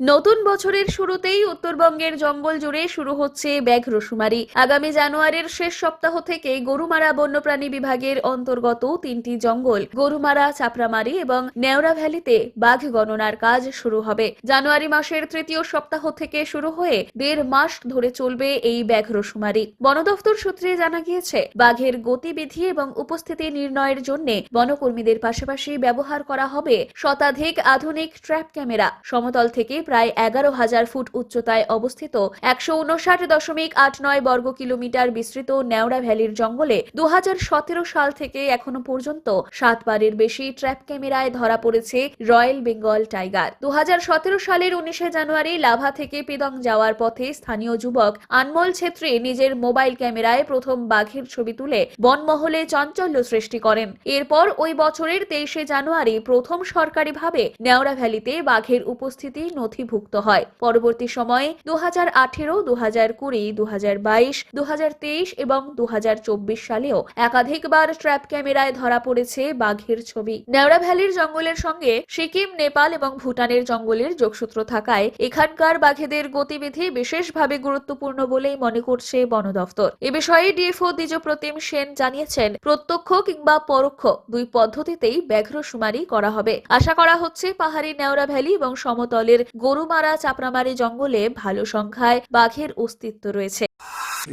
নতুন বছরের শুরুতেই উত্তরবঙ্গের জঙ্গল জুড়ে শুরু হচ্ছে ব্যাঘ রসুমারি আগামী জানুয়ারির শেষ সপ্তাহ থেকে গরুমারা বন্যপ্রাণী বিভাগের অন্তর্গত তিনটি জঙ্গল, গরুমারা, চাপড়ামারি এবং নেওরা ভ্যালিতে বাঘ গণনার কাজ শুরু হবে। জানুয়ারি মাসের তৃতীয় সপ্তাহ থেকে শুরু হয়ে দেড় মাস ধরে চলবে এই ব্যাঘ রসুমারি বন দফতর সূত্রে জানা গিয়েছে, বাঘের গতিবিধি এবং উপস্থিতি নির্ণয়ের জন্য বনকর্মীদের পাশাপাশি ব্যবহার করা হবে শতাধিক আধুনিক ট্র্যাপ ক্যামেরা। সমতল থেকে প্রায় এগারো হাজার ফুট উচ্চতায় অবস্থিত একশো উনষাট দশমিক আট নয় বর্গ কিলোমিটার বিস্তৃত নেওড়া ভ্যালির জঙ্গলে দু হাজার সতেরো সাল থেকে এখনও পর্যন্ত সাতবারের বেশি ট্র্যাপ ক্যামেরায় ধরা পড়েছে রয়্যাল বেঙ্গল টাইগার। দু হাজার সতেরো সালের উনিশে জানুয়ারি লাভা থেকে পেদং যাওয়ার পথে স্থানীয় যুবক আনমল ছেত্রী নিজের মোবাইল ক্যামেরায় প্রথম বাঘের ছবি তুলে বনমহলে চাঞ্চল্য সৃষ্টি করেন। এরপর ওই বছরের তেইশে জানুয়ারি প্রথম সরকারিভাবে নেওড়া ভ্যালিতে বাঘের উপস্থিতি নথিভুক্ত হয়। পরবর্তী সময়ে দু হাজার আঠেরো দু হাজার কুড়ি দু হাজার বাইশ দু হাজার তেইশ এবং দু হাজার চব্বিশ সালেও একাধিকবার ট্র্যাপ ক্যামেরায় ধরা পড়েছে বাঘের ছবি। নেওড়া ভ্যালির জঙ্গলের সঙ্গে সিকিম, নেপাল এবং ভুটানের জঙ্গলের যোগসূত্র থাকায় এখানকার বাঘেদের গতিবিধি বিশেষভাবে গুরুত্বপূর্ণ বলেই মনে করছে বন দফতর। এ বিষয়ে ডিএফও দ্বিজপ্রতিম সেন জানিয়েছেন, প্রত্যক্ষ কিংবা পরোক্ষ দুই পদ্ধতিতেই ব্যাঘ্র শুমারি করা হবে। আশা করা হচ্ছে পাহাড়ি নেওড়া ভ্যালি এবং সমতলের গরুমারা চাপড়ামারি জঙ্গলে ভালো সংখ্যায় বাঘের অস্তিত্ব রয়েছে।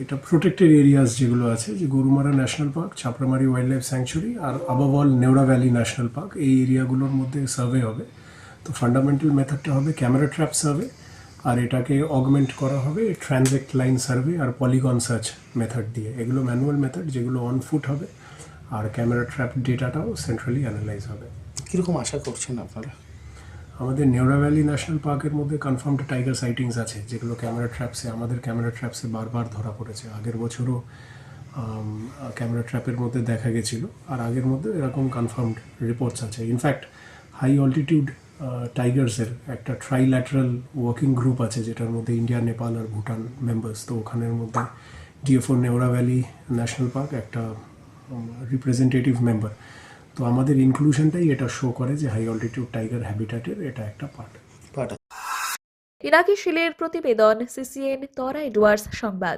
এটা প্রোটেক্টেড এরিয়াস যেগুলো আছে যে Gorumara national park Chapramari wild life sanctuary আর আবাব অল নেওড়া ভ্যালি ন্যাশনাল পার্ক এই এরিয়াগুলোর মধ্যে সার্ভে হবে। তো ফান্ডামেন্টাল মেথডটা হবে ক্যামেরা ট্র্যাপ সার্ভে আর এটাকে অগমেন্ট করা হবে ট্রানজেক্ট লাইন সার্ভে আর পলিগন সার্চ মেথড দিয়ে। এগুলো ম্যানুয়াল মেথড যেগুলো অন ফুট হবে আর ক্যামেরা ট্র্যাপ ডেটাটাও সেন্ট্রালি অ্যানালাইজ হবে। কীরকম আশা করছেন আপনারা? আমাদের নেওড়া ভ্যালি ন্যাশনাল পার্কের মধ্যে কনফার্মড টাইগার সাইটিংস আছে, যেগুলো ক্যামেরা ট্র্যাপসে আমাদের ক্যামেরা ট্র্যাপসে বারবার ধরা পড়েছে। আগের বছরও ক্যামেরা ট্র্যাপের মধ্যে দেখা গেছিল, আর আগের মধ্যে এরকম কনফার্মড রিপোর্টস আছে। ইনফ্যাক্ট হাই অল্টিটিউড টাইগার্সের একটা ট্রাইল্যাটারাল ওয়ার্কিং গ্রুপ আছে, যেটার মধ্যে ইন্ডিয়া নেপাল আর ভুটান মেম্বার্স তো ওখানের মধ্যে DFO Neora valley national park একটা রিপ্রেজেন্টেটিভ মেম্বার তো আমাদের ইনক্লুশনটাই এটা শো করে যে হাই অল্টিটিউড টাইগার হ্যাবিটেটের এটা একটা পার্ট পার্ট ইরাকি শিলের প্রতিবেদন সিসিএন তরাই ডুয়ার্স সংবাদ।